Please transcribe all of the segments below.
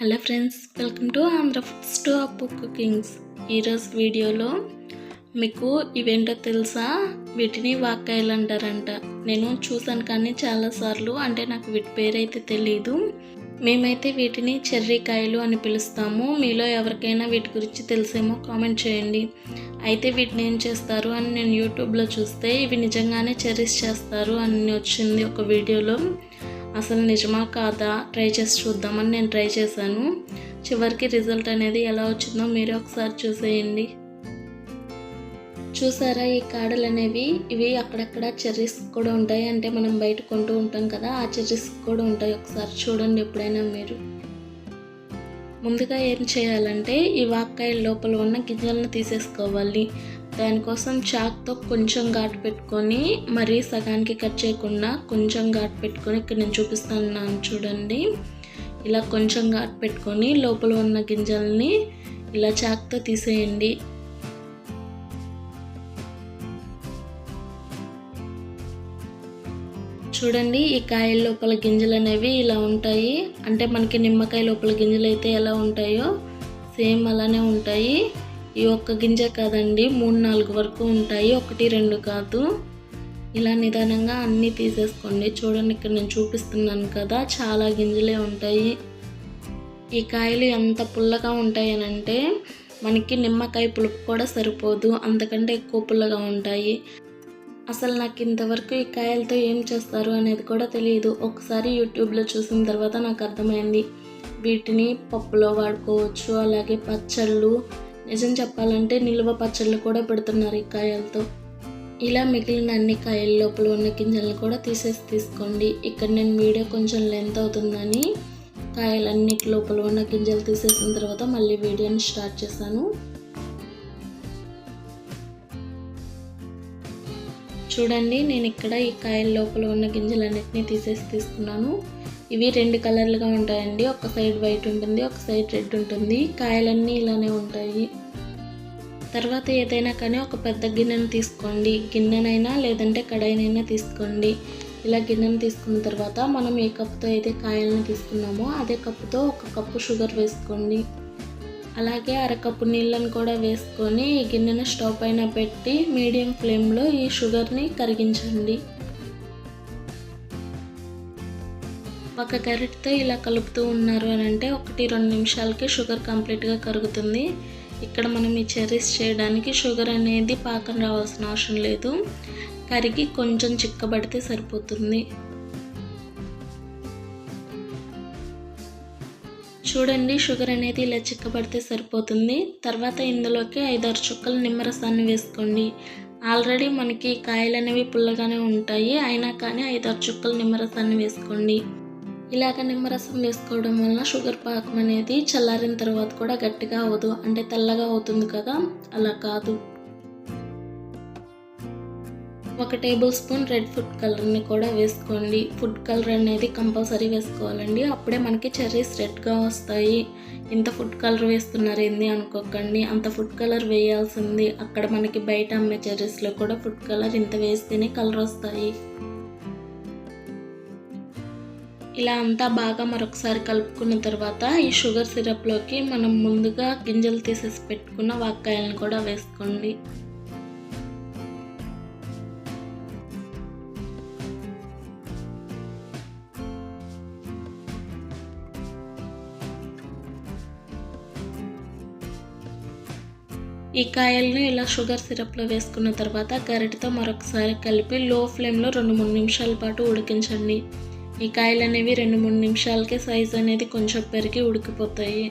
Hello friends welcome to Andhra foods to Appu cookings. ఈరోజు వీడియోలో మీకు ఇవేంటో తెలుసా? వీటిని వాక్కాయలు అంటారంట. నేను చూసాను కానీ చాలాసార్లు అంటే నాకు వీటి పేరైతే తెలియదు మేమైతే వీటిని చెర్రీకాయలు అని పిలుస్తాము. మీలో ఎవరికైనా వీటి గురించి తెలిసేమో కామెంట్ చేయండి. అయితే వీటిని ఏం చేస్తారు అని నేను యూట్యూబ్లో చూస్తే ఇవి నిజంగానే చెర్రీస్ చేస్తారు అని వచ్చింది ఒక వీడియోలో. అసలు నిజమా కాదా? ట్రై చేసి చూద్దామని నేను ట్రై చేశాను. చివరికి రిజల్ట్ అనేది ఎలా వచ్చిందో మీరే ఒకసారి చూసేయండి. చూసారా ఈ కాడలు అనేవి? ఇవి అక్కడక్కడ చెర్రీస్ కూడా ఉంటాయి. అంటే మనం బయట కొంటూ ఉంటాం కదా ఆ చెర్రీస్ కూడా ఉంటాయి. ఒకసారి చూడండి ఎప్పుడైనా మీరు. ముందుగా ఏం చేయాలంటే ఈ వాక్కాయ లోపల ఉన్న గింజలను తీసేసుకోవాలి. దానికోసం చాక్తో కొంచెం ఘాటు పెట్టుకొని మరీ సగానికి కట్ చేయకుండా కొంచెం ఘాటు పెట్టుకొని ఇక్కడ నేను చూపిస్తాను చూడండి. ఇలా కొంచెం ఘాటు పెట్టుకొని లోపల ఉన్న గింజల్ని ఇలా చాక్తో తీసేయండి. చూడండి ఈ కాయల లోపల గింజలు అనేవి ఇలా ఉంటాయి. అంటే మనకి నిమ్మకాయ లోపల గింజలు అయితే ఎలా ఉంటాయో సేమ్ అలానే ఉంటాయి. ఈ ఒక్క గింజ కాదండి మూడు నాలుగు వరకు ఉంటాయి ఒకటి రెండు కాదు. ఇలా నిదానంగా అన్నీ తీసేసుకోండి. చూడండి ఇక్కడ నేను చూపిస్తున్నాను కదా చాలా గింజలే ఉంటాయి. ఈ కాయలు ఎంత పుల్లగా ఉంటాయనంటే మనకి నిమ్మకాయ పులుపు కూడా సరిపోదు అంతకంటే ఎక్కువ పుల్లగా ఉంటాయి. అసలు నాకు ఇంతవరకు ఈ కాయలతో ఏం చేస్తారు అనేది కూడా తెలియదు. ఒకసారి యూట్యూబ్లో చూసిన తర్వాత నాకు అర్థమైంది. వీటిని పప్పులో వాడుకోవచ్చు అలాగే పచ్చళ్ళు నిజం చెప్పాలంటే నిల్వ పచ్చళ్ళు కూడా పెడుతున్నారు ఈ కాయలతో. ఇలా మిగిలిన అన్ని కాయల లోపల ఉన్న గింజలను కూడా తీసేసి తీసుకోండి. ఇక్కడ నేను వీడియో కొంచెం లెంత్ అవుతుందని కాయలన్నిటి లోపల ఉన్న గింజలు తీసేసిన తర్వాత మళ్ళీ వీడియోని స్టార్ట్ చేశాను. చూడండి నేను ఇక్కడ ఈ కాయల లోపల ఉన్న గింజలన్నిటిని తీసేసి తీసుకున్నాను. ఇవి రెండు కలర్లుగా ఉంటాయండి. ఒక సైడ్ వైట్ ఉంటుంది ఒక సైడ్ రెడ్ ఉంటుంది. కాయలన్నీ ఇలానే ఉంటాయి. తర్వాత ఏదైనా కానీ ఒక పెద్ద గిన్నెను తీసుకోండి. గిన్నెనైనా లేదంటే కడాయినైనా తీసుకోండి. ఇలా గిన్నెను తీసుకున్న తర్వాత మనం ఏ కప్పుతో అయితే కాయలను తీసుకున్నామో అదే కప్పుతో ఒక కప్పు షుగర్ వేసుకోండి. అలాగే అరకప్పు నీళ్ళను కూడా వేసుకొని ఈ గిన్నెను స్టవ్ పైన పెట్టి మీడియం ఫ్లేమ్లో ఈ షుగర్ని కరిగించండి. ఒక గరిటతో ఇలా కలుపుతూ ఉన్నారు అని అంటే ఒకటి రెండు నిమిషాలకి షుగర్ కంప్లీట్గా కరుగుతుంది. ఇక్కడ మనం ఈ చెర్రీస్ చేయడానికి షుగర్ అనేది పాకం రావాల్సిన అవసరం లేదు. కరిగి కొంచెం చిక్కబడితే సరిపోతుంది. చూడండి షుగర్ అనేది ఇలా చిక్కబడితే సరిపోతుంది. తర్వాత ఇందులోకి ఐదారు చుక్కల నిమ్మరసాన్ని వేసుకోండి. ఆల్రెడీ మనకి కాయలు అనేవి పుల్లగానే ఉంటాయి. అయినా కానీ ఐదారు చుక్కల నిమ్మరసాన్ని వేసుకోండి. ఇలాగ నిమ్మరసం వేసుకోవడం వలన షుగర్ పాకం అనేది చల్లారిన తర్వాత కూడా గట్టిగా అవ్వదు. అంటే తెల్లగా అవుతుంది కదా? అలా కాదు. ఒక టేబుల్ స్పూన్ రెడ్ ఫుడ్ కలర్ని కూడా వేసుకోండి. ఫుడ్ కలర్ అనేది కంపల్సరీ వేసుకోవాలండి. అప్పుడే మనకి చెర్రీస్ రెడ్గా వస్తాయి. ఇంత ఫుడ్ కలర్ వేస్తున్నారు ఏంది అనుకోకండి. అంత ఫుడ్ కలర్ వేయాల్సింది. అక్కడ మనకి బయట అమ్మే చెర్రీస్లో కూడా ఫుడ్ కలర్ ఇంత వేస్తేనే కలర్ వస్తాయి. ఇలా అంతా బాగా మరొకసారి కలుపుకున్న తర్వాత ఈ షుగర్ సిరప్లోకి మనం ముందుగా గింజలు తీసేసి పెట్టుకున్న వాక్కాయలను కూడా వేసుకోండి. ఈ కాయలను ఇలా షుగర్ సిరప్లో వేసుకున్న తర్వాత గరిటతో మరొకసారి కలిపి లో ఫ్లేమ్లో రెండు మూడు నిమిషాల పాటు ఉడికించండి. ఈ కాయలు అనేవి రెండు మూడు నిమిషాలకే సైజ్ అనేది కొంచెం పెరిగి ఉడికిపోతాయి.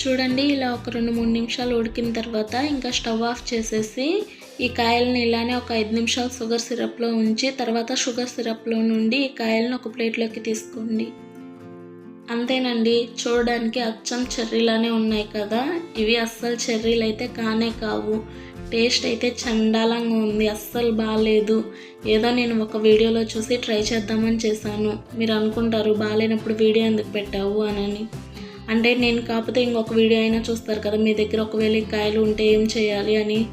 చూడండి ఇలా ఒక రెండు మూడు నిమిషాలు ఉడికిన తర్వాత ఇంకా స్టవ్ ఆఫ్ చేసేసి ఈ కాయలను ఇలానే ఒక ఐదు నిమిషాలు షుగర్ సిరప్లో ఉంచి తర్వాత షుగర్ సిరప్లో నుండి ఈ కాయలను ఒక ప్లేట్లోకి తీసుకోండి. అంతేనండి చూడడానికి అచ్చం చెర్రీలానే ఉన్నాయి కదా? ఇవి అస్సలు చెర్రీలు అయితే కానే కావు. టేస్ట్ అయితే చండాలంగా ఉంది అస్సలు బాగాలేదు ఏదో నేను ఒక వీడియోలో చూసి ట్రై చేద్దామని చేశాను. మీరు అనుకుంటారు బాగాలేనప్పుడు వీడియో ఎందుకు పెట్టావు అని అంటే నేను కాకపోతే ఇంకొక వీడియో అయినా చూస్తారు కదా మీ దగ్గర ఒకవేళ ఈ కాయలు ఉంటే ఏం చేయాలి అని.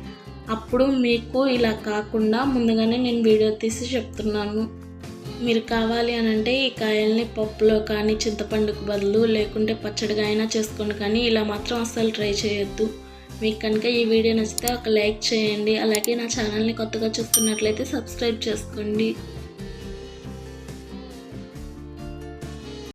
అప్పుడు మీకు ఇలా కాకుండా ముందుగానే నేను వీడియో తీసి చెప్తున్నాను. మీరు కావాలి అని అంటే ఈ కాయల్ని పప్పులో కానీ చింతపండుకు బదులు లేకుంటే పచ్చడిగా అయినా చేసుకోండి. కానీ ఇలా మాత్రం అస్సలు ట్రై చేయొద్దు. మీకు కనుక ఈ వీడియో నచ్చితే ఒక లైక్ చేయండి. అలాగే నా ఛానల్ని కొత్తగా చూస్తున్నట్లయితే సబ్స్క్రైబ్ చేసుకోండి.